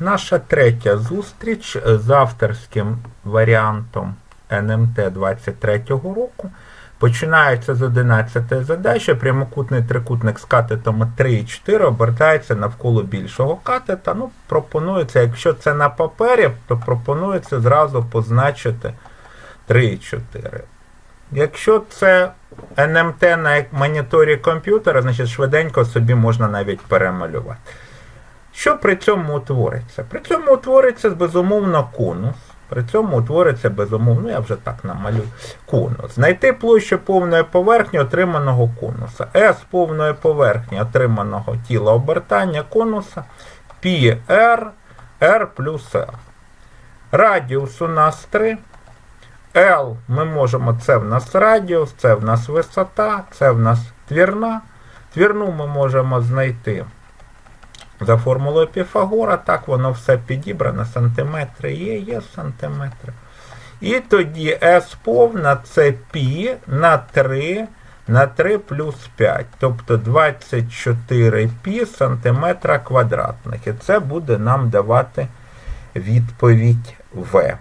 Наша третя зустріч з авторським варіантом НМТ 23 року починається з 11 задачі. Прямокутний трикутник з катетами 3 і 4 обертається навколо більшого катета. Ну, пропонується, якщо це на папері, то пропонується зразу позначити 3 і 4. Якщо це НМТ на моніторі комп'ютера, значить швиденько собі можна навіть перемалювати. Що при цьому утвориться? При цьому утвориться безумовно конус. При цьому утвориться безумовно, ну я вже так намалюю, конус. Знайти площу повної поверхні отриманого конуса. S повної поверхні отриманого тіла обертання конуса πr r плюс r. Радіус у нас 3. L ми можемо, це в нас радіус, це в нас висота, це в нас твірна. Твірну ми можемо знайти за формулою Піфагора, так воно все підібрано, сантиметри є, є сантиметри. І тоді S повна це π на 3 на 3 плюс 5, тобто 24 π сантиметра квадратних. І це буде нам давати відповідь В.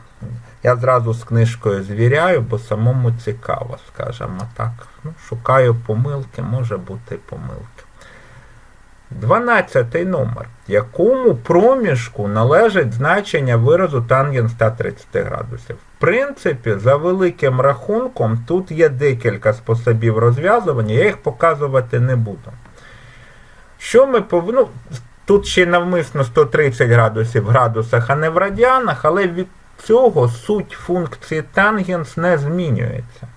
Я зразу з книжкою звіряю, бо самому цікаво, скажімо так. Ну, Шукаю помилки, може бути помилки. 12 номер. Якому проміжку належить значення виразу тангенс 130 градусів? В принципі, за великим рахунком, тут є декілька способів розв'язування, я їх показувати не буду. Що ми повинні. Ну, тут ще навмисно 130 градусів в градусах, а не в радіанах, але від цього суть функції тангенс не змінюється.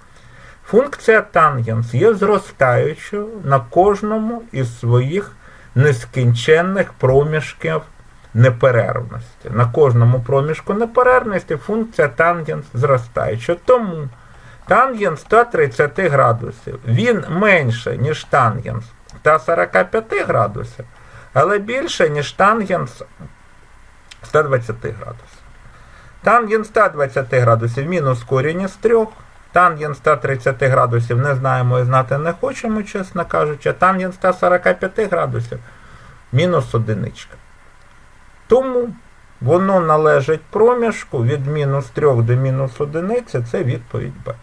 Функція тангенс є зростаючою на кожному із своїх нескінченних проміжків неперервності. На кожному проміжку неперервності функція тангенс зростаюча. Тому тангенс 130 градусів він менше, ніж тангенс 145 градусів, але більше, ніж тангенс 120 градусів. Тангенс 120 градусів мінус корінь із 3. Тангенс 130 градусів не знаємо і знати не хочемо, чесно кажучи. Тангенс 145 градусів мінус одиничка. Тому воно належить проміжку від мінус 3 до мінус 1, це відповідь Б.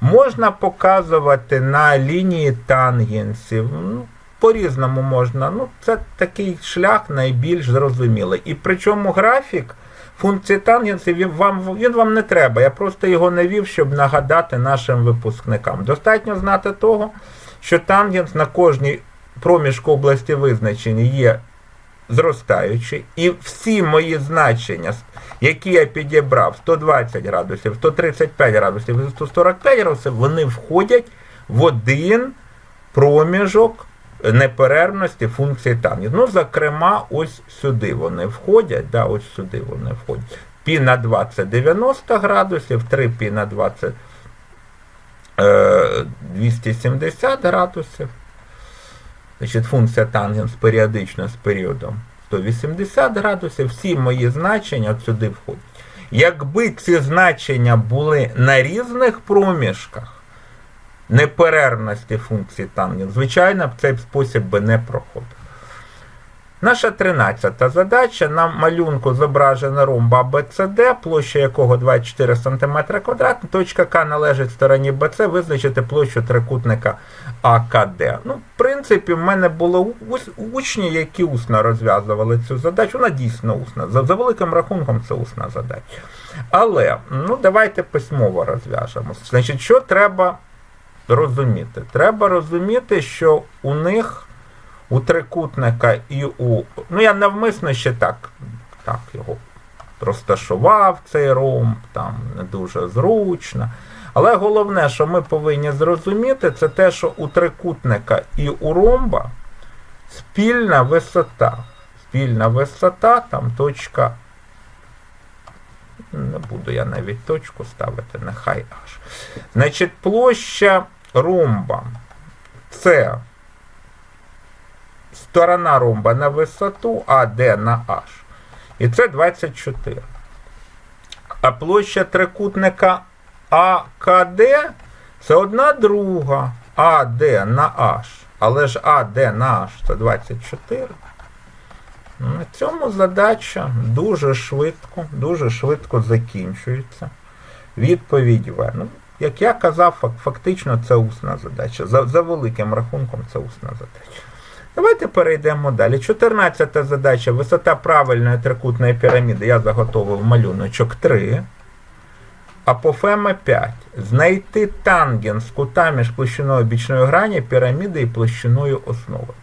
Можна показувати на лінії тангенсів. Ну, По-різному можна. Ну, Це такий шлях найбільш зрозумілий. І причому графік функції тангенсів вам, він вам не треба. Я просто його не вів, щоб нагадати нашим випускникам. Достатньо знати того, що тангенс на кожній проміжку області визначення є зростаючий, і всі мої значення, які я підібрав 120 градусів, 135 градусів і 145 градусів, вони входять в один проміжок неперервності функції тангенс. Ну, зокрема, ось сюди вони входять. да, Ось сюди вони входять. Пі на 2 це 90 градусів, 3 пі на 2 це е, 270 градусів. Значить, функція тангенс періодично з періодом 180 градусів. Всі мої значення сюди входять. Якби ці значення були на різних проміжках, неперервності функції тангенс, звичайно, б цей спосіб би не проходив. Наша 13 задача. На малюнку зображена ромба ABCD, площа якого 24 см квадратна, точка К належить стороні BC, визначити площу трикутника АКД. Ну, В принципі, в мене були учні, які усно розв'язували цю задачу. Вона дійсно усна. За, за великим рахунком це усна задача. Але ну, давайте письмово розв'яжемо. Значить, що треба розуміти? Треба розуміти, що у них у трикутника і у. Ну, я навмисно ще так так його розташував, цей ромб, там не дуже зручно. Але головне, що ми повинні зрозуміти, це те, що у трикутника і у ромба спільна висота. Спільна висота, там точка. Не буду я навіть точку ставити, нехай аж. Значить, площа ромба це сторона ромба на висоту, АД на H. І це 24. А площа трикутника АКД це одна друга АД на H. Але ж АД на H це 24. На цьому задача дуже швидко, дуже швидко закінчується. Відповідь В. Ну, як я казав, фактично це усна задача. За, за великим рахунком це усна задача. Давайте перейдемо далі. 14 задача. Висота правильної трикутної піраміди. Я заготовив малюночок 3. Апофема 5. Знайти тангенс кута між площиною бічної грані піраміди і площиною основи.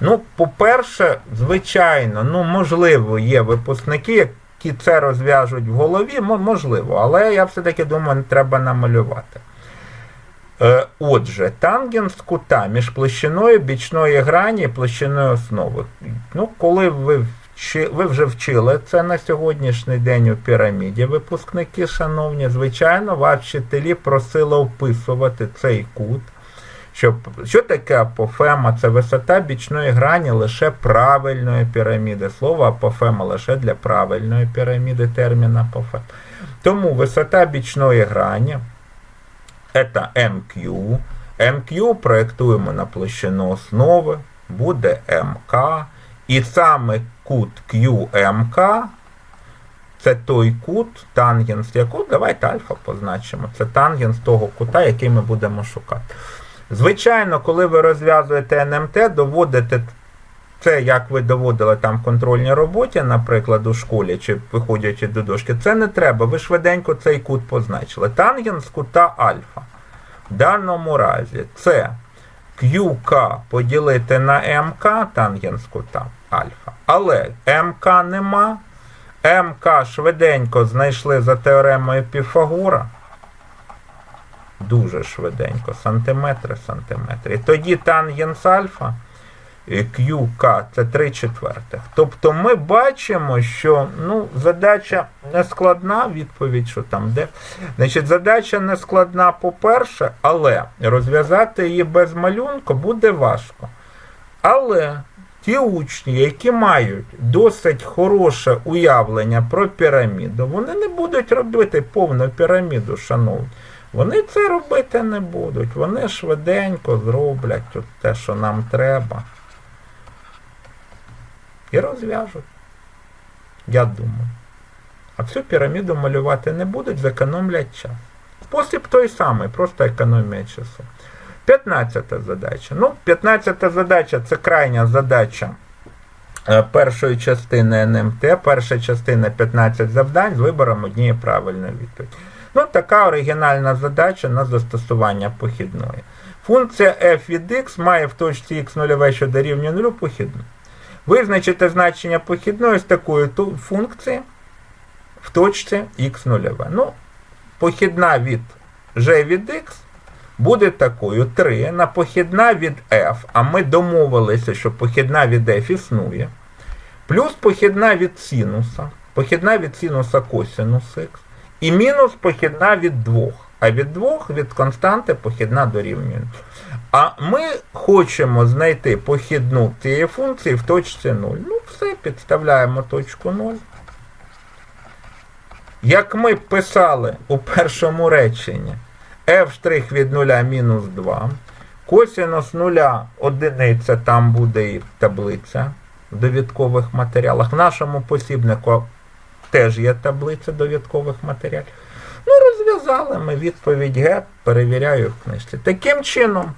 Ну, по-перше, звичайно, ну, можливо, є випускники, які це розв'яжуть в голові, можливо, але я все-таки думаю, не треба намалювати. Е, Отже, тангенс кута між площиною бічної грані і площиною основи. Ну, коли ви, вчи, ви вже вчили це на сьогоднішній день у піраміді, випускники, шановні, звичайно, вас вчителі просили описувати цей кут. Щоб, що таке апофема? Це висота бічної грані лише правильної піраміди. Слово апофема лише для правильної піраміди термін апофем. Тому висота бічної грані це MQ. MQ проєктуємо на площину основи, буде МК. І саме кут QMK це той кут, тангенс якого, давайте альфа позначимо. Це тангенс того кута, який ми будемо шукати. Звичайно, коли ви розв'язуєте НМТ, доводите це, як ви доводили там в контрольній роботі, наприклад, у школі, чи виходячи до дошки, це не треба. Ви швиденько цей кут позначили. Тангенс кута альфа. В даному разі це QK поділити на МК, тангенс кута альфа. Але МК нема. МК швиденько знайшли за теоремою Піфагора. Дуже швиденько, сантиметри, сантиметри. І тоді тангенс альфа QK це 3 четвертих. Тобто ми бачимо, що ну, задача не складна, відповідь, що там де. Значить, задача не складна, по-перше, але розв'язати її без малюнку буде важко. Але ті учні, які мають досить хороше уявлення про піраміду, вони не будуть робити повну піраміду, шановні. Вони це робити не будуть. Вони швиденько зроблять от те, що нам треба. І розв'яжуть. Я думаю. А цю піраміду малювати не будуть, зекономлять час. Спосіб той самий, просто економія часу. 15 задача. Ну, 15 задача це крайня задача е, першої частини НМТ. Перша частина 15 завдань з вибором однієї правильної відповіді. Ну, така оригінальна задача на застосування похідної. Функція f від x має в точці x0, що дорівнює 0 похідну. Визначити значення похідної з такої функції в точці x0. Ну, похідна від g від x буде такою 3 на похідна від f, а ми домовилися, що похідна від f існує, плюс похідна від синуса, похідна від синуса косинус x, і мінус похідна від 2. А від 2 від константи похідна дорівнює. А ми хочемо знайти похідну цієї функції в точці 0. Ну, все, підставляємо точку 0. Як ми писали у першому реченні, f' від 0 мінус 2, косинус 0 одиниця, там буде і таблиця в довідкових матеріалах. В нашому посібнику теж є таблиця довідкових матеріалів. Ну, розв'язали ми відповідь Г, перевіряю в книжці. Таким чином,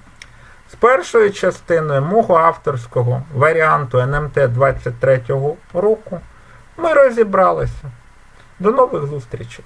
з першою частиною мого авторського варіанту НМТ 23 року ми розібралися. До нових зустрічей!